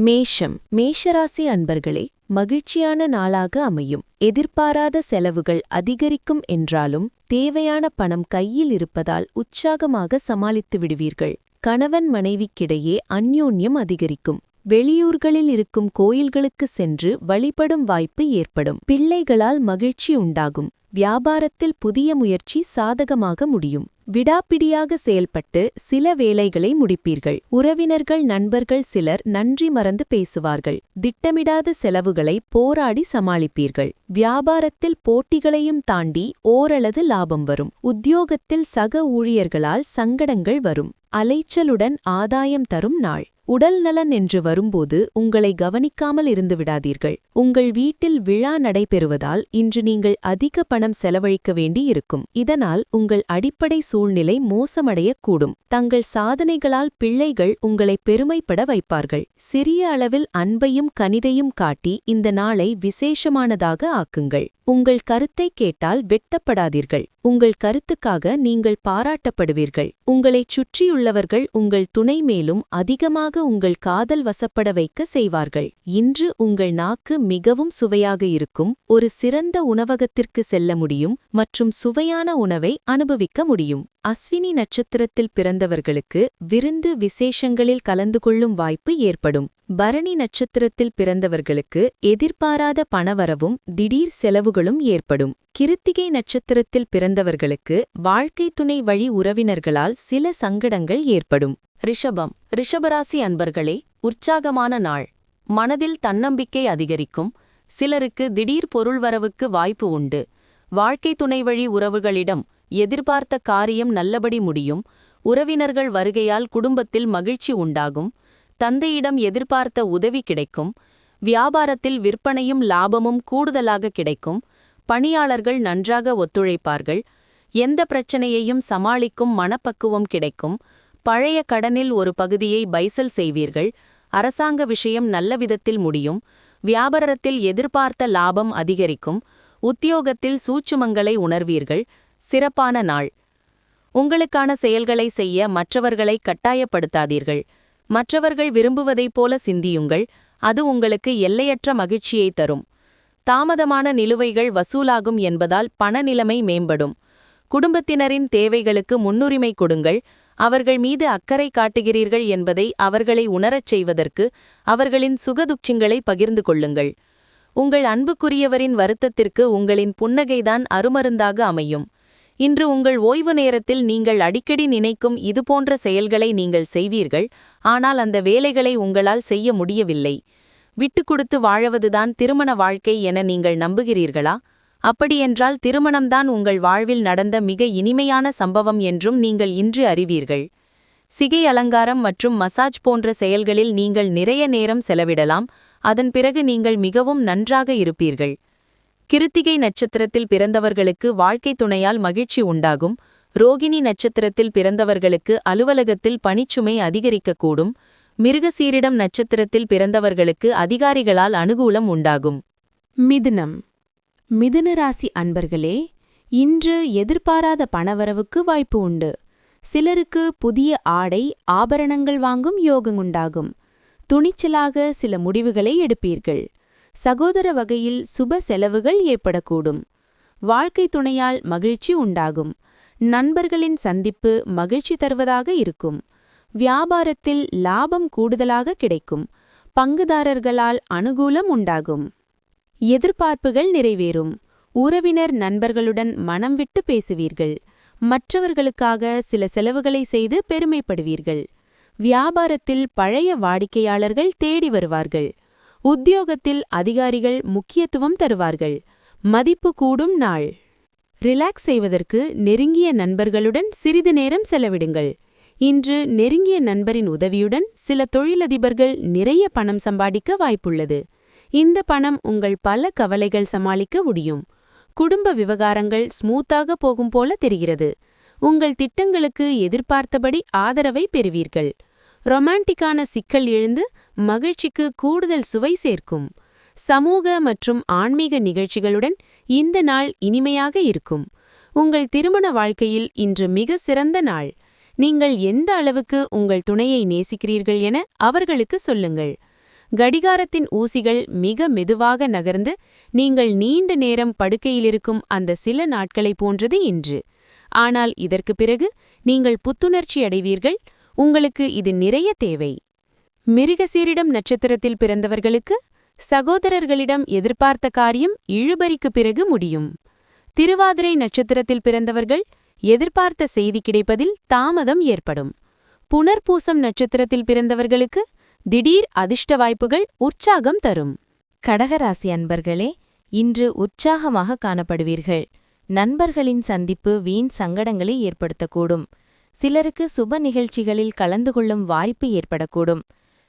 மேஷம் மேஷராசி அன்பர்களே மகிழ்ச்சியான நாளாக அமையும். எதிர்பாராத செலவுகள் அதிகரிக்கும் என்றாலும் தேவையான பணம் கையில் இருப்பதால் உற்சாகமாக சமாளித்து விடுவீர்கள். கணவன் மனைவிக்கிடையே அந்யோன்யம் அதிகரிக்கும். வெளியூர்களில் இருக்கும் கோயில்களுக்கு சென்று வழிபடும் வாய்ப்பு ஏற்படும். பிள்ளைகளால் மகிழ்ச்சி உண்டாகும். வியாபாரத்தில் புதிய முயற்சி சாதகமாக முடியும். விடாப்பிடியாக செயல்பட்டு சில வேலைகளை முடிப்பீர்கள். உறவினர்கள் நண்பர்கள் சிலர் நன்றி மறந்து பேசுவார்கள். திட்டமிடாத செலவுகளை போராடி சமாளிப்பீர்கள். வியாபாரத்தில் போட்டிகளையும் தாண்டி ஓரளவு லாபம் வரும். உத்தியோகத்தில் சக ஊழியர்களால் சங்கடங்கள் வரும். அலைச்சலுடன் ஆதாயம் தரும் நாள். உடல் நலன் என்று வரும்போது உங்களை கவனிக்காமல் இருந்து விடாதீர்கள். உங்கள் வீட்டில் விழா நடைபெறுவதால் இன்று நீங்கள் அதிக பணம் செலவழிக்க வேண்டி இருக்கும். இதனால் உங்கள் அடிப்படை சூழ்நிலை மோசமடையக்கூடும். தங்கள் சாதனைகளால் பிள்ளைகள் உங்களை பெருமைப்பட வைப்பார்கள். சிறிய அளவில் அன்பையும் கனிதையும் காட்டி இந்த நாளை விசேஷமானதாக ஆக்குங்கள். உங்கள் கருத்தை கேட்டால் வெட்டப்படாதீர்கள் உங்கள் கருத்துக்காக நீங்கள் பாராட்டப்படுவீர்கள். உங்களைச் சுற்றியுள்ளவர்கள் உங்கள் துணை மேலும் அதிகமாக உங்கள் காதல் வசப்பட வைக்க செய்வார்கள். இன்று உங்கள் நாக்கு மிகவும் சுவையாக இருக்கும் ஒரு சிறந்த உணவகத்திற்கு செல்ல முடியும் மற்றும் சுவையான உணவை அனுபவிக்க முடியும். அஸ்வினி நட்சத்திரத்தில் பிறந்தவர்களுக்கு விருந்து விசேஷங்களில் கலந்து கொள்ளும் வாய்ப்பு ஏற்படும். பரணி நட்சத்திரத்தில் பிறந்தவர்களுக்கு எதிர்பாராத பணவரவும் திடீர் செலவுகளும் ஏற்படும். கிருத்திகை நட்சத்திரத்தில் பிறந்தவர்களுக்கு வாழ்க்கை துணை வழி உறவினர்களால் சில சங்கடங்கள் ஏற்படும். ரிஷபம் ரிஷபராசி அன்பர்களே உற்சாகமான நாள். மனதில் தன்னம்பிக்கை அதிகரிக்கும். சிலருக்கு திடீர் பொருள்வரவுக்கு வாய்ப்பு உண்டு. வாழ்க்கை துணை வழி உறவுகளிடம் எதிர்பார்த்த காரியம் நல்லபடி முடியும். உறவினர்கள் வருகையால் குடும்பத்தில் மகிழ்ச்சி உண்டாகும். தந்தையிடம் எதிர்பார்த்த உதவி கிடைக்கும். வியாபாரத்தில் விற்பனையும் லாபமும் கூடுதலாக கிடைக்கும். பணியாளர்கள் நன்றாக ஒத்துழைப்பார்கள். எந்த பிரச்சனையையும் சமாளிக்கும் மனப்பக்குவம் கிடைக்கும். பழைய கடனில் ஒரு பகுதியை பைசல் செய்வீர்கள். அரசாங்க விஷயம் நல்ல விதத்தில் முடியும். வியாபாரத்தில் எதிர்பார்த்த லாபம் அதிகரிக்கும். உத்தியோகத்தில் சூச்சுமங்களை உணர்வீர்கள். சிறப்பான நாள். உங்களுக்கான செயல்களை செய்ய மற்றவர்களை கட்டாயப்படுத்தாதீர்கள். மற்றவர்கள் விரும்புவதைப் போல சிந்தியுங்கள். அது உங்களுக்கு எல்லையற்ற மகிழ்ச்சியை தரும். தாமதமான நிலுவைகள் வசூலாகும் என்பதால் பண நிலைமை மேம்படும். குடும்பத்தினரின் தேவைகளுக்கு முன்னுரிமை கொடுங்கள். அவர்கள் மீது அக்கறை காட்டுகிறீர்கள் என்பதை அவர்களை உணரச் செய்வதற்கு அவர்களின் சுகதுட்சங்களை பகிர்ந்து கொள்ளுங்கள். உங்கள் அன்புக்குரியவரின் வருத்தத்திற்கு உங்களின் புன்னகைதான் அருமருந்தாக அமையும். இன்று உங்கள் ஓய்வு நேரத்தில் நீங்கள் அடிக்கடி நினைக்கும் இதுபோன்ற செயல்களை நீங்கள் செய்வீர்கள் ஆனால் அந்த வேலைகளை உங்களால் செய்ய முடியவில்லை. விட்டுக் கொடுத்து வாழவதுதான் திருமண வாழ்க்கை என நீங்கள் நம்புகிறீர்களா? அப்படியென்றால் திருமணம்தான் உங்கள் வாழ்வில் நடந்த மிக இனிமையான சம்பவம் என்றும் நீங்கள் இன்று அறிவீர்கள். சிகை அலங்காரம் மற்றும் மசாஜ் போன்ற செயல்களில் நீங்கள் நிறைய நேரம் செலவிடலாம் அதன் பிறகு நீங்கள் மிகவும் நன்றாக இருப்பீர்கள். கிருத்திகை நட்சத்திரத்தில் பிறந்தவர்களுக்கு வாழ்க்கை துணையால் மகிழ்ச்சி உண்டாகும் ரோகிணி நட்சத்திரத்தில் பிறந்தவர்களுக்கு அலுவலகத்தில் பணிச்சுமை அதிகரிக்கக்கூடும் மிருகசீரிடம் நட்சத்திரத்தில் பிறந்தவர்களுக்கு அதிகாரிகளால் அனுகூலம் உண்டாகும். மிதுனம் மிதுனராசி அன்பர்களே இன்று எதிர்பாராத பணவரவுக்கு வாய்ப்பு உண்டு. சிலருக்கு புதிய ஆடை ஆபரணங்கள் வாங்கும் யோகமுண்டாகும் துணிச்சலாக சில முடிவுகளை எடுப்பீர்கள். சகோதர வகையில் சுப செலவுகள் ஏற்படக்கூடும். வாழ்க்கை துணையால் மகிழ்ச்சி உண்டாகும். நண்பர்களின் சந்திப்பு மகிழ்ச்சி தருவதாக இருக்கும். வியாபாரத்தில் லாபம் கூடுதலாக கிடைக்கும். பங்குதாரர்களால் அனுகூலம் உண்டாகும். எதிர்பார்ப்புகள் நிறைவேறும். உறவினர் நண்பர்களுடன் மனம் விட்டு பேசுவீர்கள். மற்றவர்களுக்காக சில செலவுகளை செய்து பெருமைப்படுவீர்கள். வியாபாரத்தில் பழைய வாடிக்கையாளர்கள் தேடி வருவார்கள். உத்தியோகத்தில் அதிகாரிகள் முக்கியத்துவம் தருவார்கள். மதிப்பு கூடும் நாள். ரிலாக்ஸ் செய்வதற்கு நெருங்கிய நண்பர்களுடன் சிறிது நேரம் செலவிடுங்கள். இன்று நெருங்கிய நண்பரின் உதவியுடன் சில தொழிலதிபர்கள் நிறைய பணம் சம்பாதிக்க வாய்ப்புள்ளது. இந்த பணம் உங்கள் பல கவலைகள் சமாளிக்க முடியும். குடும்ப விவகாரங்கள் ஸ்மூத்தாக போகும் போல தெரிகிறது. உங்கள் திட்டங்களுக்கு எதிர்பார்த்தபடி ஆதரவை பெறுவீர்கள். ரொமான்டிக்கான சிக்கல் எழுந்து மகிழ்ச்சிக்கு கூடுதல் சுவை சேர்க்கும். சமூக மற்றும் ஆன்மீக நிகழ்ச்சிகளுடன் இந்த நாள் இனிமையாக இருக்கும். உங்கள் திருமண வாழ்க்கையில் இன்று மிக சிறந்த நாள். நீங்கள் எந்த அளவுக்கு உங்கள் துணையை நேசிக்கிறீர்கள் என அவர்களுக்கு சொல்லுங்கள். கடிகாரத்தின் ஊசிகள் மிக மெதுவாக நகர்ந்து நீங்கள் நீண்ட நேரம் படுக்கையிலிருக்கும் அந்த சில நாட்களைப் போன்றது இன்று. ஆனால் இதற்குப் பிறகு நீங்கள் புத்துணர்ச்சி அடைவீர்கள். உங்களுக்கு இது நிறைய தேவை. மிருகசீரிடம் நட்சத்திரத்தில் பிறந்தவர்களுக்கு சகோதரர்களிடம் எதிர்பார்த்த காரியம் இழுபறிக்கு பிறகு முடியும். திருவாதிரை நட்சத்திரத்தில் பிறந்தவர்கள் எதிர்பார்த்த செய்தி கிடைப்பதில் தாமதம் ஏற்படும். புனர்பூசம் நட்சத்திரத்தில் பிறந்தவர்களுக்கு திடீர் அதிர்ஷ்ட வாய்ப்புகள் உற்சாகம் தரும். கடகராசி அன்பர்களே இன்று உற்சாகமாக காணப்படுவீர்கள். நண்பர்களின் சந்திப்பு வீண் சங்கடங்களை ஏற்படுத்தக்கூடும். சிலருக்கு சுப நிகழ்ச்சிகளில் கலந்து கொள்ளும் வாய்ப்பு ஏற்படக்கூடும்.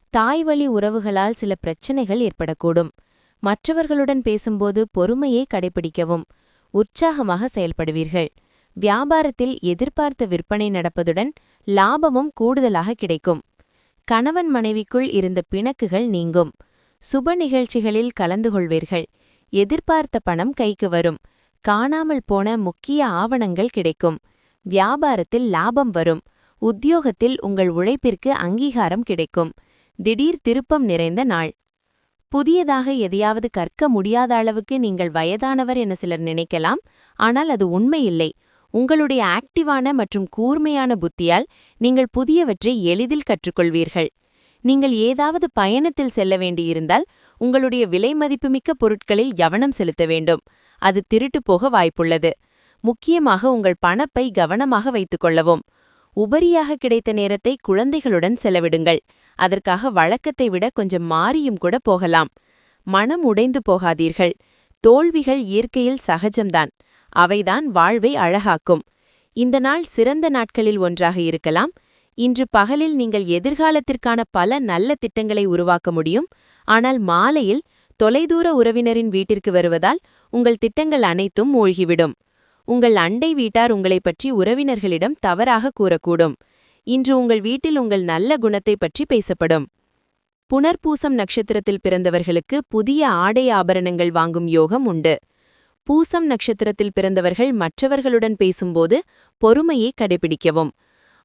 தாய்வழி உறவுகளால் சில பிரச்சனைகள் ஏற்படக்கூடும். மற்றவர்களுடன் பேசும்போது பொறுமையை கடைபிடிக்கவும் உற்சாகமாக செயல்படுவீர்கள். வியாபாரத்தில் எதிர்பார்த்த விற்பனை நடப்பதுடன் லாபமும் கூடுதலாக கிடைக்கும். கணவன் மனைவிக்குள் இருந்த பிணக்குகள் நீங்கும். சுப நிகழ்ச்சிகளில் கலந்து கொள்வீர்கள். எதிர்பார்த்த பணம் கைக்கு வரும். காணாமல் போன முக்கிய ஆவணங்கள் கிடைக்கும். வியாபாரத்தில் லாபம் வரும். உத்தியோகத்தில் உங்கள் உழைப்பிற்கு அங்கீகாரம் கிடைக்கும். திடீர் திருப்பம் நிறைந்த நாள். புதியதாக எதையாவது கற்க முடியாத அளவுக்கு நீங்கள் வயதானவர் என சிலர் நினைக்கலாம். ஆனால் அது உண்மையில்லை. உங்களுடைய ஆக்டிவான மற்றும் கூர்மையான புத்தியால் நீங்கள் புதியவற்றை எளிதில் கற்றுக்கொள்வீர்கள். நீங்கள் ஏதாவது பயணத்தில் செல்ல வேண்டியிருந்தால் உங்களுடைய விலை மதிப்புமிக்க பொருட்களில் கவனம் செலுத்த வேண்டும். அது திருட்டு போக வாய்ப்புள்ளது. முக்கியமாக உங்கள் பணப்பை கவனமாக வைத்துக் கொள்ளவும். உபரியாக கிடைத்த நேரத்தை குழந்தைகளுடன் செலவிடுங்கள். அதற்காக வழக்கத்தை விட கொஞ்சம் மாறியும் கூட போகலாம். மனம் உடைந்து போகாதீர்கள். தோல்விகள் இயற்கையில் சகஜம்தான். அவைதான் வாழ்வை அழகாக்கும். இந்த நாள் சிறந்த நாட்களில் ஒன்றாக இருக்கலாம். இன்று பகலில் நீங்கள் எதிர்காலத்திற்கான பல நல்ல திட்டங்களை உருவாக்க முடியும். ஆனால் மாலையில் தொலைதூர உறவினரின் வீட்டிற்கு வருவதால் உங்கள் திட்டங்கள் அனைத்தும் மூழ்கிவிடும். உங்கள் அண்டை வீட்டார் உங்களைப் பற்றி உறவினர்களிடம் தவறாக கூறக்கூடும். இன்று உங்கள் வீட்டில் உங்கள் நல்ல குணத்தை பற்றி பேசப்படும். புனர்பூசம் நட்சத்திரத்தில் பிறந்தவர்களுக்கு புதிய ஆடை ஆபரணங்கள் வாங்கும் யோகம் உண்டு. பூசம் நட்சத்திரத்தில் பிறந்தவர்கள் மற்றவர்களுடன் பேசும்போது பொறுமையை கடைபிடிக்கவும்.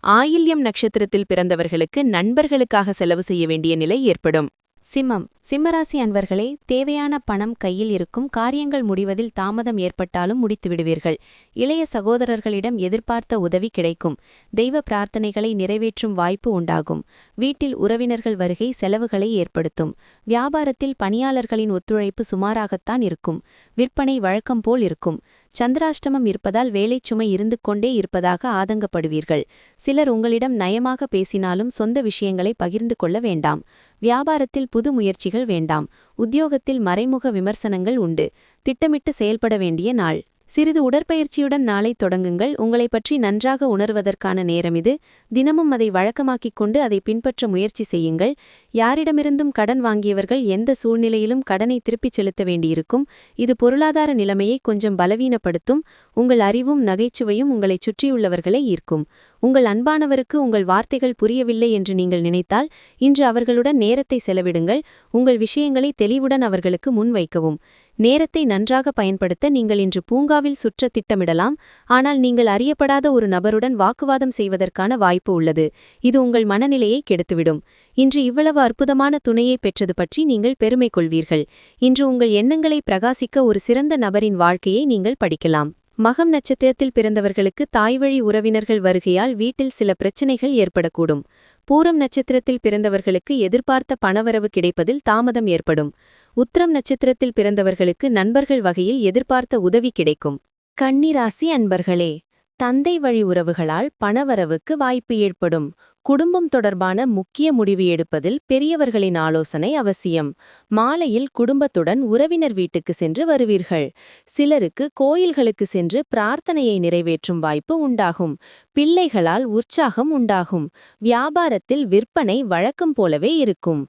ஆயில்யம் நட்சத்திரத்தில் பிறந்தவர்களுக்கு நண்பர்களுக்காக செலவு செய்ய வேண்டிய நிலை ஏற்படும். சிம்மம். சிம்மராசி அன்பர்களே தேவையான பணம் கையில் இருக்கும் காரியங்கள் முடிவதில் தாமதம் ஏற்பட்டாலும் முடித்துவிடுவீர்கள். இளைய சகோதரர்களிடம் எதிர்பார்த்த உதவி கிடைக்கும். தெய்வ பிரார்த்தனைகளை நிறைவேற்றும் வாய்ப்பு உண்டாகும். வீட்டில் உறவினர்கள் வருகை செலவுகளை ஏற்படுத்தும். வியாபாரத்தில் பணியாளர்களின் ஒத்துழைப்பு சுமாராகத்தான் இருக்கும். விற்பனை வழக்கம் போல் இருக்கும். சந்திராஷ்டமம் இருப்பதால் வேலைச்சுமை இருந்து கொண்டே இருப்பதாக ஆதங்கப்படுவீர்கள். சிலர் உங்களிடம் நயமாக பேசினாலும் சொந்த விஷயங்களை பகிர்ந்து கொள்ள வேண்டாம். வியாபாரத்தில் புது முயற்சிகள் வேண்டாம். உத்தியோகத்தில் மறைமுக விமர்சனங்கள் உண்டு. திட்டமிட்டு செயல்பட வேண்டிய நாள். சிறிது உடற்பயிற்சியுடன் நாளை தொடங்குங்கள். உங்களைப் பற்றி நன்றாக உணர்வதற்கான நேரம் இது. தினமும் அதை வழக்கமாக்கிக் கொண்டு அதை பின்பற்ற முயற்சி செய்யுங்கள். யாரிடமிருந்தும் கடன் வாங்கியவர்கள் எந்த சூழ்நிலையிலும் கடனை திருப்பிச் செலுத்த வேண்டியிருக்கும். இது பொருளாதார நிலைமையை கொஞ்சம் பலவீனப்படுத்தும். உங்கள் அறிவும் நகைச்சுவையும் உங்களைச் சுற்றியுள்ளவர்களை ஈர்க்கும். உங்கள் அன்பானவருக்கு உங்கள் வார்த்தைகள் புரியவில்லை என்று நீங்கள் நினைத்தால் இன்று அவர்களுடன் நேரத்தை செலவிடுங்கள். உங்கள் விஷயங்களை தெளிவுடன் அவர்களுக்கு முன்வைக்கவும். நேரத்தை நன்றாக பயன்படுத்த நீங்கள் இன்று பூங்காவில் சுற்ற திட்டமிடலாம். ஆனால் நீங்கள் அறியப்படாத ஒரு நபருடன் வாக்குவாதம் செய்வதற்கான வாய்ப்பு உள்ளது. இது உங்கள் மனநிலையை கெடுத்துவிடும். இன்று இவ்வளவு அற்புதமான துணையை பெற்றது பற்றி நீங்கள் பெருமை கொள்வீர்கள் இன்று உங்கள் எண்ணங்களை பிரகாசிக்க ஒரு சிறந்த நபரின் வாழ்க்கையை நீங்கள் படிக்கலாம். மகம் நட்சத்திரத்தில் பிறந்தவர்களுக்கு தாய்வழி உறவினர்கள் வருகையால் வீட்டில் சில பிரச்சனைகள் ஏற்படக்கூடும். பூரம் நட்சத்திரத்தில் பிறந்தவர்களுக்கு எதிர்பார்த்த பணவரவு கிடைப்பதில் தாமதம் ஏற்படும். உத்திரம் நட்சத்திரத்தில் பிறந்தவர்களுக்கு நண்பர்கள் வகையில் எதிர்பார்த்த உதவி கிடைக்கும். கன்னிராசி அன்பர்களே தந்தை வழி உறவுகளால் பணவரவுக்கு வாய்ப்பு ஏற்படும். குடும்பம் தொடர்பான முக்கிய முடிவு எடுப்பதில் பெரியவர்களின் ஆலோசனை அவசியம். மாலையில் குடும்பத்துடன் உறவினர் வீட்டுக்கு சென்று வருவீர்கள். சிலருக்கு கோயில்களுக்கு சென்று பிரார்த்தனையை நிறைவேற்றும் வாய்ப்பு உண்டாகும். பிள்ளைகளால் உற்சாகம் உண்டாகும். வியாபாரத்தில் விற்பனை வழக்கம் போலவே இருக்கும்.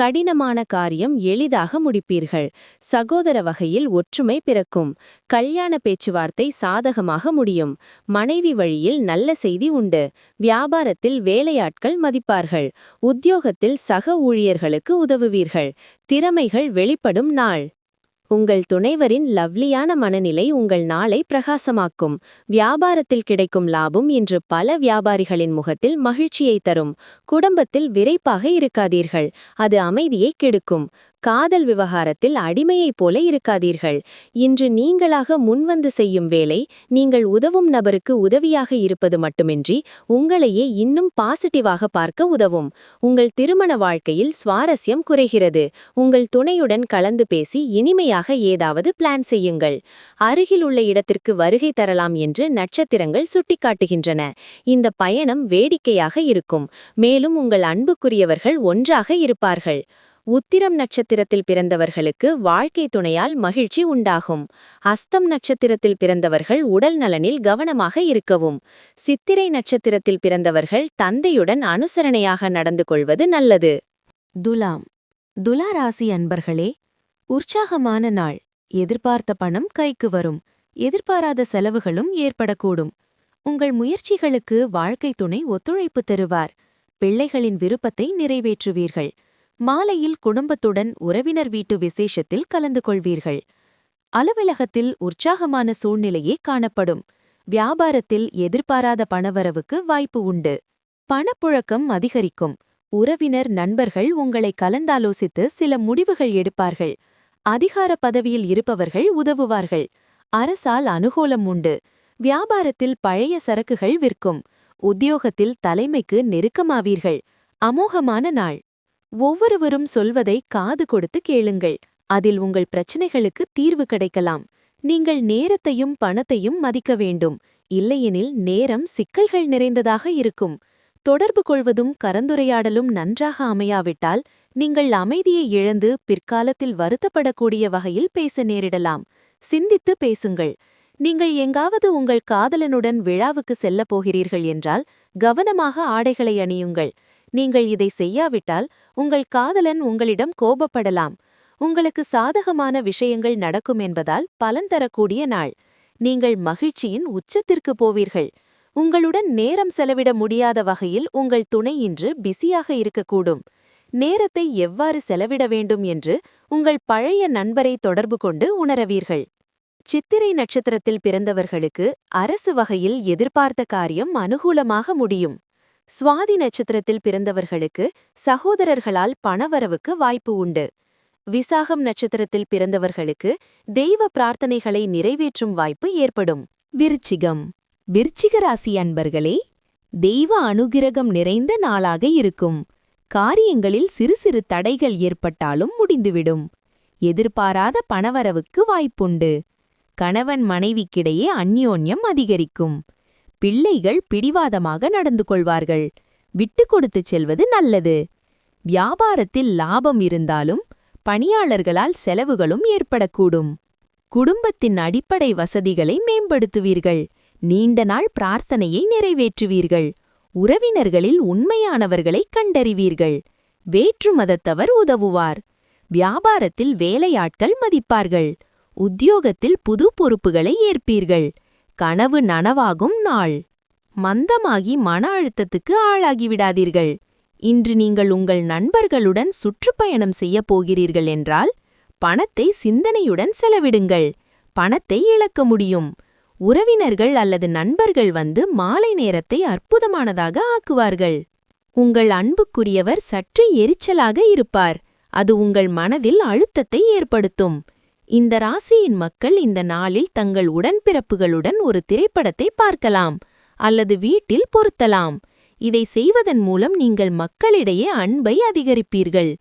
கடினமான காரியம் எளிதாக முடிப்பீர்கள். சகோதர வகையில் ஒற்றுமை பிறக்கும். கல்யாண பேச்சுவார்த்தை சாதகமாக முடியும். மனைவி வழியில் நல்ல செய்தி உண்டு. வியாபாரத்தில் வேலையாட்கள் மதிப்பார்கள். உத்தியோகத்தில் சக ஊழியர்களுக்கு உதவுவீர்கள். திறமைகள் வெளிப்படும் நாள். உங்கள் துணைவரின் லவ்லியான மனநிலை உங்கள் நாளை பிரகாசமாக்கும். வியாபாரத்தில் கிடைக்கும் லாபம் இன்று பல வியாபாரிகளின் முகத்தில் மகிழ்ச்சியை தரும். குடும்பத்தில் விரைப்பாக இருக்காதீர்கள். அது அமைதியை கெடுக்கும். காதல் விவகாரத்தில் அடிமையைப் போல இருக்காதீர்கள். இன்று நீங்களாக முன்வந்து செய்யும் வேலை நீங்கள் உதவும் நபருக்கு உதவியாக இருப்பது மட்டுமின்றி உங்களையே இன்னும் பாசிட்டிவாக பார்க்க உதவும். உங்கள் திருமண வாழ்க்கையில் சுவாரஸ்யம் குறைகிறது. உங்கள் துணையுடன் கலந்து பேசி இனிமையாக ஏதாவது பிளான் செய்யுங்கள். அருகில் உள்ள இடத்திற்கு வருகை தரலாம் என்று நட்சத்திரங்கள் சுட்டிக்காட்டுகின்றன. இந்த பயணம் வேடிக்கையாக இருக்கும். மேலும் உங்கள் அன்புக்குரியவர்கள் ஒன்றாக இருப்பார்கள். உத்திரம் நட்சத்திரத்தில் பிறந்தவர்களுக்கு வாழ்க்கை துணையால் மகிழ்ச்சி உண்டாகும். அஸ்தம் நட்சத்திரத்தில் பிறந்தவர்கள் உடல் நலனில் கவனமாக இருக்கவும். சித்திரை நட்சத்திரத்தில் பிறந்தவர்கள் தந்தையுடன் அனுசரணையாக நடந்து கொள்வது நல்லது. துலாம். துலா ராசி அன்பர்களே உற்சாகமான நாள். எதிர்பார்த்த பணம் கைக்கு வரும். எதிர்பாராத செலவுகளும் ஏற்படக்கூடும். உங்கள் முயற்சிகளுக்கு வாழ்க்கை துணை ஒத்துழைப்பு தருவார். பிள்ளைகளின் விருப்பத்தை நிறைவேற்றுவீர்கள். மாலையில் குடும்பத்துடன் உறவினர் வீட்டு விசேஷத்தில் கலந்து கொள்வீர்கள். அலுவலகத்தில் உற்சாகமான சூழ்நிலையே காணப்படும். வியாபாரத்தில் எதிர்பாராத பணவரவுக்கு வாய்ப்பு உண்டு. பணப்புழக்கம் அதிகரிக்கும். உறவினர் நண்பர்கள் உங்களை கலந்தாலோசித்து சில முடிவுகள் எடுப்பார்கள். அதிகார பதவியில் இருப்பவர்கள் உதவுவார்கள். அரசால் அனுகூலம் உண்டு. வியாபாரத்தில் பழைய சரக்குகள் விற்கும். உத்தியோகத்தில் தலைமைக்கு நெருக்கமாவீர்கள். அமோகமான நாள். ஒவ்வொருவரும் சொல்வதை காது கொடுத்து கேளுங்கள். அதில் உங்கள் பிரச்சினைகளுக்கு தீர்வு கிடைக்கலாம். நீங்கள் நேரத்தையும் பணத்தையும் மதிக்க வேண்டும். இல்லையெனில் நேரம் சிக்கல்கள் நிறைந்ததாக இருக்கும். தொடர்பு கொள்வதும் கலந்துரையாடலும் நன்றாக அமையாவிட்டால் நீங்கள் அமைதியை இழந்து பிற்காலத்தில் வருத்தப்படக்கூடிய வகையில் பேச நேரிடலாம். சிந்தித்து பேசுங்கள். நீங்கள் எங்காவது உங்கள் காதலனுடன் விழாவுக்கு செல்லப் போகிறீர்கள் என்றால் கவனமாக ஆடைகளை அணியுங்கள். நீங்கள் இதை செய்யாவிட்டால் உங்கள் காதலன் உங்களிடம் கோபப்படலாம். உங்களுக்கு சாதகமான விஷயங்கள் நடக்கும் என்பதால் பலன் தரக்கூடிய நாள். நீங்கள் மகிழ்ச்சியின் உச்சத்திற்கு போவீர்கள். உங்களுடன் நேரம் செலவிட முடியாத வகையில் உங்கள் துணை இன்று பிஸியாக இருக்கக்கூடும். நேரத்தை எவ்வாறு செலவிட வேண்டும் என்று உங்கள் பழைய நண்பரை தொடர்பு கொண்டு உணரவீர்கள். சித்திரை நட்சத்திரத்தில் பிறந்தவர்களுக்கு அரசு வகையில் எதிர்பார்த்த காரியம் அனுகூலமாக முடியும். சுவாதி நட்சத்திரத்தில் பிறந்தவர்களுக்கு சகோதரர்களால் பணவரவுக்கு வாய்ப்பு உண்டு. விசாகம் நட்சத்திரத்தில் பிறந்தவர்களுக்கு தெய்வ பிரார்த்தனைகளை நிறைவேற்றும் வாய்ப்பு ஏற்படும். விருச்சிகம். விருச்சிக ராசி அன்பர்களே தெய்வ அனுகிரகம் நிறைந்த நாளாக இருக்கும். காரியங்களில் சிறு சிறு தடைகள் ஏற்பட்டாலும் முடிந்துவிடும். எதிர்பாராத பணவரவுக்கு வாய்ப்புண்டு. கணவன் மனைவிக்கிடையே அந்யோன்யம் அதிகரிக்கும். பிள்ளைகள் பிடிவாதமாக நடந்து கொள்வார்கள். விட்டு கொடுத்துச் செல்வது நல்லது. வியாபாரத்தில் லாபம் இருந்தாலும் பணியாளர்களால் செலவுகளும் ஏற்படக்கூடும். குடும்பத்தின் அடிப்படை வசதிகளை மேம்படுத்துவீர்கள். நீண்ட நாள் பிரார்த்தனையை நிறைவேற்றுவீர்கள். உறவினர்களில் உண்மையானவர்களை கண்டறிவீர்கள். வேற்று மதத்தவர் உதவுவார். வியாபாரத்தில் வேலையாட்கள் மதிப்பார்கள். உத்தியோகத்தில் புது பொறுப்புகளை ஏற்பீர்கள். கனவு நனவாகும் நாள். மந்தமாகி மன அழுத்தத்துக்கு ஆளாகிவிடாதீர்கள் இன்று நீங்கள் உங்கள் நண்பர்களுடன் சுற்றுப்பயணம் செய்யப் போகிறீர்கள் என்றால் பணத்தை சிந்தனையுடன் செலவிடுங்கள். பணத்தை இழக்க முடியும். உறவினர்கள் அல்லது நண்பர்கள் வந்து மாலை நேரத்தை அற்புதமானதாக ஆக்குவார்கள். உங்கள் அன்புக்குரியவர் சற்று எரிச்சலாக இருப்பார். அது உங்கள் மனதில் அழுத்தத்தை ஏற்படுத்தும். இந்த ராசியின் மக்கள் இந்த நாளில் தங்கள் உடன்பிறப்புகளுடன் ஒரு திரைப்படத்தை பார்க்கலாம் அல்லது வீட்டில் பொருத்தலாம். இதை செய்வதன் மூலம் நீங்கள் மக்களிடையே அன்பை அதிகரிப்பீர்கள்.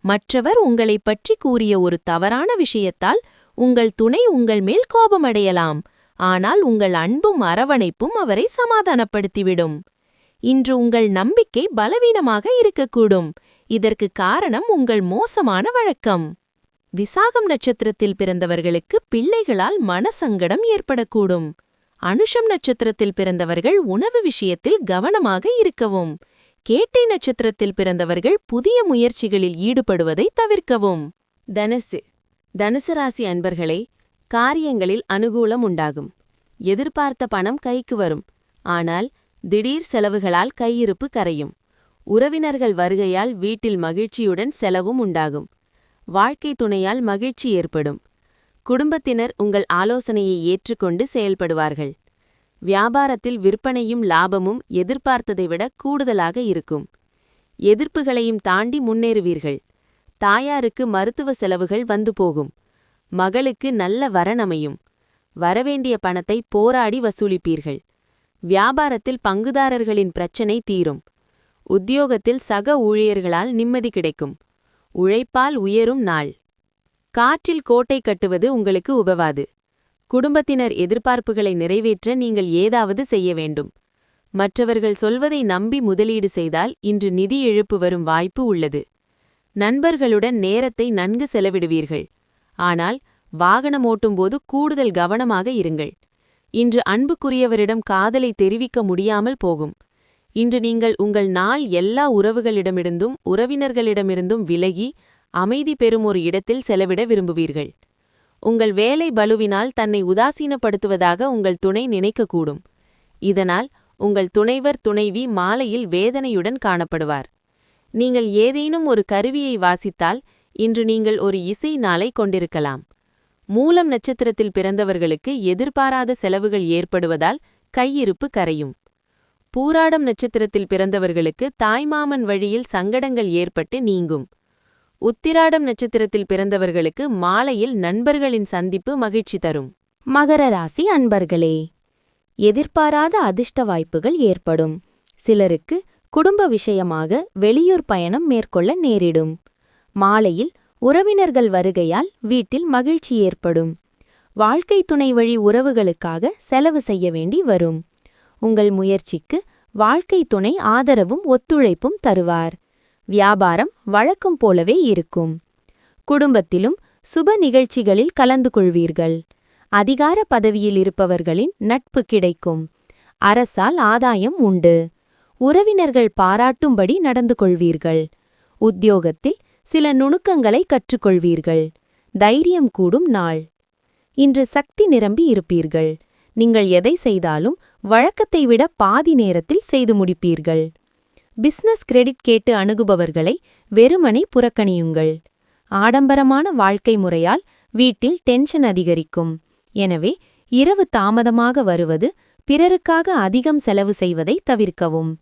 மற்றவர் உங்களைப் பற்றி கூறிய ஒரு தவறான விஷயத்தால் உங்கள் துணை உங்கள் மேல் கோபமடையலாம். ஆனால் உங்கள் அன்பும் அரவணைப்பும் அவரை சமாதானப்படுத்திவிடும். இன்று உங்கள் நம்பிக்கை பலவீனமாக இருக்கக்கூடும். இதற்கு காரணம் உங்கள் மோசமான வழக்கம். விசாகம் நட்சத்திரத்தில் பிறந்தவர்களுக்கு பிள்ளைகளால் மனசங்கடம் ஏற்படக்கூடும். அனுஷம் நட்சத்திரத்தில் பிறந்தவர்கள் உணவு விஷயத்தில் கவனமாக இருக்கவும். கேட்டை நட்சத்திரத்தில் பிறந்தவர்கள் புதிய முயற்சிகளில் ஈடுபடுவதை தவிர்க்கவும். தனுசு. தனுசு ராசி அன்பர்களே காரியங்களில் அனுகூலம் உண்டாகும். எதிர்பார்த்த பணம் கைக்கு வரும். ஆனால் திடீர் செலவுகளால் கையிருப்பு கரையும். உறவினர்கள் வருகையால் வீட்டில் மகிழ்ச்சியுடன் செலவும் உண்டாகும். வாழ்க்கை துணையால் மகிழ்ச்சி ஏற்படும். குடும்பத்தினர் உங்கள் ஆலோசனையை ஏற்றுக்கொண்டு செயல்படுவார்கள். வியாபாரத்தில் விற்பனையும் லாபமும் எதிர்பார்த்ததை விட கூடுதலாக இருக்கும். எதிர்ப்புகளையும் தாண்டி முன்னேறுவீர்கள். தாயாருக்கு மருத்துவ செலவுகள் வந்து போகும். மகளுக்கு நல்ல வரணமையும் வரவேண்டிய பணத்தை போராடி வசூலிப்பீர்கள். வியாபாரத்தில் பங்குதாரர்களின் பிரச்சனை தீரும். உத்தியோகத்தில் சக ஊழியர்களால் நிம்மதி கிடைக்கும். உழைப்பால் உயரும் நாள். காற்றில் கோட்டை கட்டுவது உங்களுக்கு உபவாது. குடும்பத்தினர் எதிர்பார்ப்புகளை நிறைவேற்ற நீங்கள் ஏதாவது செய்ய வேண்டும். மற்றவர்கள் சொல்வதை நம்பி முதலீடு செய்தால் இன்று நிதி இழப்பு வரும் வாய்ப்பு உள்ளது. நண்பர்களுடன் நேரத்தை நன்கு செலவிடுவீர்கள். ஆனால் வாகனம் ஓட்டும்போது கூடுதல் கவனமாக இருங்கள். இன்று அன்புக்குரியவரிடம் காதலை தெரிவிக்க முடியாமல் போகும். இன்று நீங்கள் உங்கள் நாள் எல்லா உறவுகளிடமிருந்தும் உறவினர்களிடமிருந்தும் விலகி அமைதி பெறும் ஒரு இடத்தில் செலவிட விரும்புவீர்கள். உங்கள் வேலை பலுவினால் தன்னை உதாசீனப்படுத்துவதாக உங்கள் துணை நினைக்கக்கூடும். இதனால் உங்கள் துணைவர் துணைவி மாலையில் வேதனையுடன் காணப்படுவார். நீங்கள் ஏதேனும் ஒரு கருவியை வாசித்தால் இன்று நீங்கள் ஒரு இசை நாளை கொண்டிருக்கலாம். மூலம் நட்சத்திரத்தில் பிறந்தவர்களுக்கு எதிர்பாராத செலவுகள் ஏற்படுவதால் கையிருப்பு கரையும். பூராடம் நட்சத்திரத்தில் பிறந்தவர்களுக்கு தாய்மாமன் வழியில் சங்கடங்கள் ஏற்பட்டு நீங்கும். உத்திராடம் நட்சத்திரத்தில் பிறந்தவர்களுக்கு மாலையில் நண்பர்களின் சந்திப்பு மகிழ்ச்சி தரும். மகர ராசி அன்பர்களே எதிர்பாராத அதிர்ஷ்ட வாய்ப்புகள் ஏற்படும். சிலருக்கு குடும்ப விஷயமாக வெளியூர் பயணம் மேற்கொள்ள நேரிடும். மாலையில் உறவினர்கள் வருகையால் வீட்டில் மகிழ்ச்சி ஏற்படும். வாழ்க்கை துணை வழி உறவுகளுக்காக செலவு செய்ய வேண்டி வரும். உங்கள் முயற்சிக்கு வாழ்க்கை துணை ஆதரவும் ஒத்துழைப்பும் தருவார். வியாபாரம் வழக்கம் போலவே இருக்கும். குடும்பத்திலும் சுப நிகழ்ச்சிகளில் கலந்து கொள்வீர்கள். அதிகார பதவியில் இருப்பவர்களின் நட்பு கிடைக்கும். அரசால் ஆதாயம் உண்டு. உறவினர்கள் பாராட்டும்படி நடந்து கொள்வீர்கள். உத்தியோகத்தில் சில நுணுக்கங்களை கற்றுக்கொள்வீர்கள். தைரியம் கூடும் நாள். இன்று சக்தி நிரம்பி இருப்பீர்கள். நீங்கள் எதை செய்தாலும் வழக்கத்தை விட பாதி நேரத்தில் செய்து முடிப்பீர்கள். பிசினஸ் கிரெடிட் கேட்டு அணுகுபவர்களை வெறுமனை புறக்கணியுங்கள். ஆடம்பரமான வாழ்க்கை முறையால் வீட்டில் டென்ஷன் அதிகரிக்கும். எனவே இரவு தாமதமாக வருவது பிறருக்காக அதிகம் செலவு செய்வதை தவிர்க்கவும்.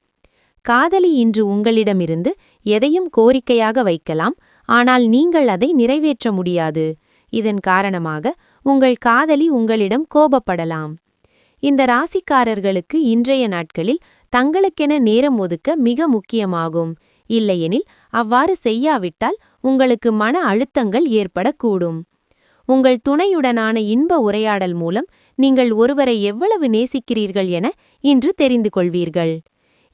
காதலி இன்று உங்களிடமிருந்து எதையும் கோரிக்கையாக வைக்கலாம் ஆனால் நீங்கள் அதை நிறைவேற்ற முடியாது. இதன் காரணமாக உங்கள் காதலி உங்களிடம் கோபப்படலாம். இந்த ராசிக்காரர்களுக்கு இன்றைய நாட்களில் தங்களுக்கென நேரம் ஒதுக்க மிக முக்கியமாகும். இல்லையெனில் அவ்வாறு செய்யாவிட்டால் உங்களுக்கு மன அழுத்தங்கள் ஏற்படக்கூடும். உங்கள் துணையுடனான இன்ப உரையாடல் மூலம் நீங்கள் ஒருவரை எவ்வளவு நேசிக்கிறீர்கள் என இன்று தெரிந்து கொள்வீர்கள்.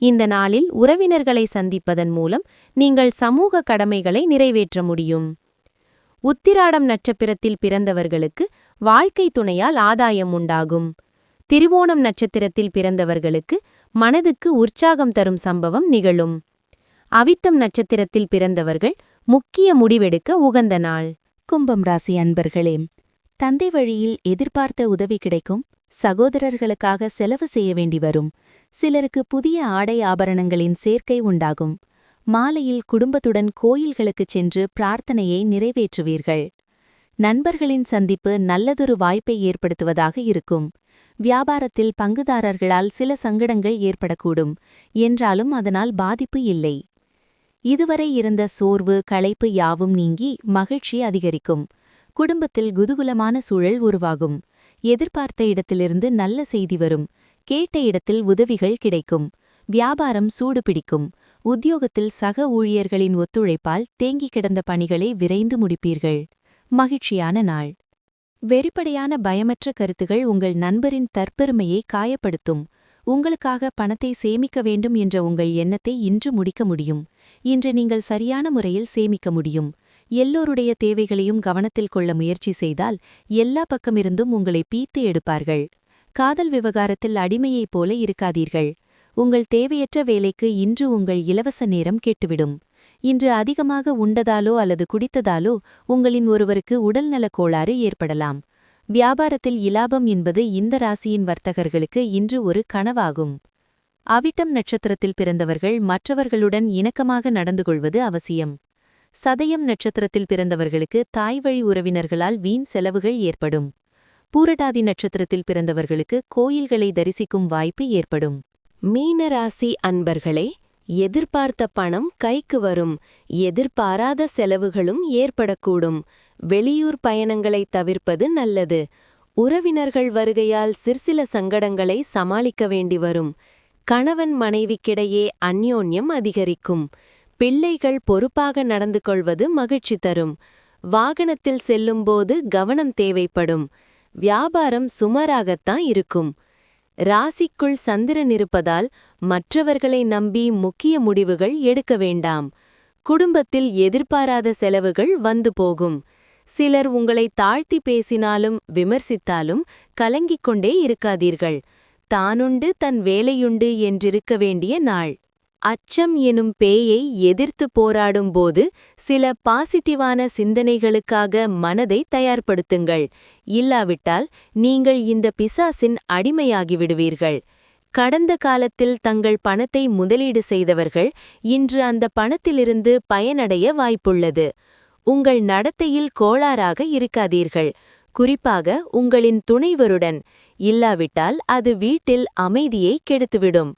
இந்த நாளில் உறவினர்களை சந்திப்பதன் மூலம் நீங்கள் சமூக கடமைகளை நிறைவேற்ற முடியும். உத்திராடம் நட்சத்திரத்தில் பிறந்தவர்களுக்கு வாழ்க்கை துணையால் ஆதாயம் உண்டாகும். திருவோணம் நட்சத்திரத்தில் பிறந்தவர்களுக்கு மனதுக்கு உற்சாகம் தரும் சம்பவம் நிகழும். அவித்தம் நட்சத்திரத்தில் பிறந்தவர்கள் முக்கிய முடிவெடுக்க உகந்த நாள். கும்பம் ராசி அன்பர்களே தந்தை வழியில் எதிர்பார்த்த உதவி கிடைக்கும். சகோதரர்களுக்காக செலவு செய்ய வேண்டி வரும். சிலருக்கு புதிய ஆடை ஆபரணங்களின் சேர்க்கை உண்டாகும். மாலையில் குடும்பத்துடன் கோயில்களுக்குச் சென்று பிரார்த்தனையை நிறைவேற்றுவீர்கள். நண்பர்களின் சந்திப்பு நல்லதொரு வாய்ப்பை ஏற்படுத்துவதாக இருக்கும். வியாபாரத்தில் பங்குதாரர்களால் சில சங்கடங்கள் ஏற்படக்கூடும். என்றாலும் அதனால் பாதிப்பு இல்லை. இதுவரை இருந்த சோர்வு களைப்பு யாவும் நீங்கி மகிழ்ச்சி அதிகரிக்கும். குடும்பத்தில் குதூகுலமான சூழல் உருவாகும். எதிர்பார்த்த இடத்திலிருந்து நல்ல செய்தி வரும். கேட்ட இடத்தில் உதவிகள் கிடைக்கும். வியாபாரம் சூடு பிடிக்கும். உத்தியோகத்தில் சக ஊழியர்களின் ஒத்துழைப்பால் தேங்கிக் கிடந்த பணிகளை விரைந்து முடிப்பீர்கள். மகிழ்ச்சியான நாள். வெறிப்படையான பயமற்ற கருத்துகள் உங்கள் நண்பரின் தற்பெருமையை காயப்படுத்தும். உங்களுக்காக பணத்தை சேமிக்க வேண்டும் என்ற உங்கள் எண்ணத்தை இன்று முடிக்க முடியும். இன்று நீங்கள் சரியான முறையில் சேமிக்க முடியும். எல்லோருடைய தேவைகளையும் கவனத்தில் கொள்ள முயற்சி செய்தால் எல்லா பக்கமிருந்தும் உங்களை பீத்து எடுப்பார்கள். காதல் விவகாரத்தில் அடிமையைப் போல இருக்காதீர்கள். உங்கள் தேவையற்ற வேலைக்கு இன்று உங்கள் இலவச நேரம் கெட்டுவிடும். இன்று அதிகமாக உண்டதாலோ அல்லது குடித்ததாலோ உங்களின் ஒருவருக்கு உடல்நலக் கோளாறு ஏற்படலாம். வியாபாரத்தில் இலாபம் என்பது இந்த ராசியின் வர்த்தகர்களுக்கு இன்று ஒரு கனவாகும். அவிட்டம் நட்சத்திரத்தில் பிறந்தவர்கள் மற்றவர்களுடன் இணக்கமாக நடந்து கொள்வது அவசியம். சதயம் நட்சத்திரத்தில் பிறந்தவர்களுக்கு தாய்வழி உறவினர்களால் வீண் செலவுகள் ஏற்படும். பூரடாதி நட்சத்திரத்தில் பிறந்தவர்களுக்கு கோயில்களை தரிசிக்கும் வாய்ப்பு ஏற்படும். மீனராசி அன்பர்களே எதிர்பார்த்த பணம் கைக்கு வரும். எதிர்பாராத செலவுகளும் ஏற்படக்கூடும். வெளியூர் பயணங்களை தவிர்ப்பது நல்லது. உறவினர்கள் வருகையால் சிற்சில சங்கடங்களை சமாளிக்க வேண்டி வரும். கணவன் மனைவிக்கிடையே அந்யோன்யம் அதிகரிக்கும். பிள்ளைகள் பொறுப்பாக நடந்து கொள்வது மகிழ்ச்சி தரும். வாகனத்தில் செல்லும்போது கவனம் தேவைப்படும். வியாபாரம் சுமாராகத்தான் இருக்கும். ராசிக்குள் சந்திரன் இருப்பதால் மற்றவர்களை நம்பி முக்கிய முடிவுகள் எடுக்க வேண்டாம். குடும்பத்தில் எதிர்பாராத செலவுகள் வந்து போகும். சிலர் உங்களை தாழ்த்தி பேசினாலும் விமர்சித்தாலும் கலங்கிக் கொண்டே இருக்காதீர்கள். தானுண்டு தன் வேலையுண்டு என்றிருக்க வேண்டிய நாள். அச்சம் எனும் பேயை எதிர்த்து போராடும்போது சில பாசிட்டிவான சிந்தனைகளுக்காக மனதை தயார்படுத்துங்கள். இல்லாவிட்டால் நீங்கள் இந்த பிசாசின் அடிமையாகிவிடுவீர்கள். கடந்த காலத்தில் தங்கள் பணத்தை முதலீடு செய்தவர்கள் இன்று அந்த பணத்திலிருந்து பயனடைய வாய்ப்புள்ளது. உங்கள் நடத்தையில் கோளாறாக இருக்காதீர்கள். குறிப்பாக உங்களின் துணைவருடன். இல்லாவிட்டால் அது வீட்டில் அமைதியை கெடுத்துவிடும்.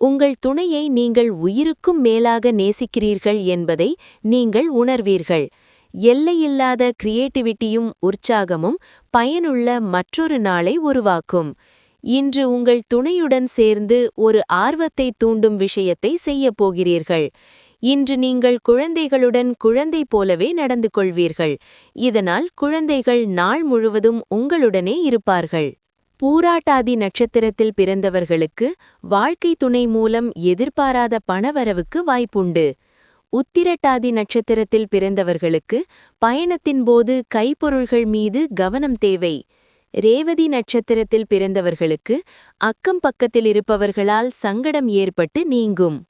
உங்கள் துணையை நீங்கள் உயிருக்கும் மேலாக நேசிக்கிறீர்கள் என்பதை நீங்கள் உணர்வீர்கள். எல்லையில்லாத கிரியேட்டிவிட்டியும் உற்சாகமும் பயனுள்ள மற்றொரு நாளை உருவாக்கும். இன்று உங்கள் துணையுடன் சேர்ந்து ஒரு ஆர்வத்தை தூண்டும் விஷயத்தை செய்யப் போகிறீர்கள். இன்று நீங்கள் குழந்தைகளுடன் குழந்தை போலவே நடந்து கொள்வீர்கள். இதனால் குழந்தைகள் நாள் முழுவதும் உங்களுடனே இருப்பார்கள். பூராட்டாதி நட்சத்திரத்தில் பிறந்தவர்களுக்கு வாழ்க்கை துணை மூலம் எதிர்பாராத பணவரவுக்கு வாய்ப்புண்டு. உத்திரட்டாதி நட்சத்திரத்தில் பிறந்தவர்களுக்கு பயணத்தின் போது கைப்பொருள்கள் மீது கவனம் தேவை. ரேவதி நட்சத்திரத்தில் பிறந்தவர்களுக்கு அக்கம் பக்கத்தில் இருப்பவர்களால் சங்கடம் ஏற்பட்டு நீங்கும்.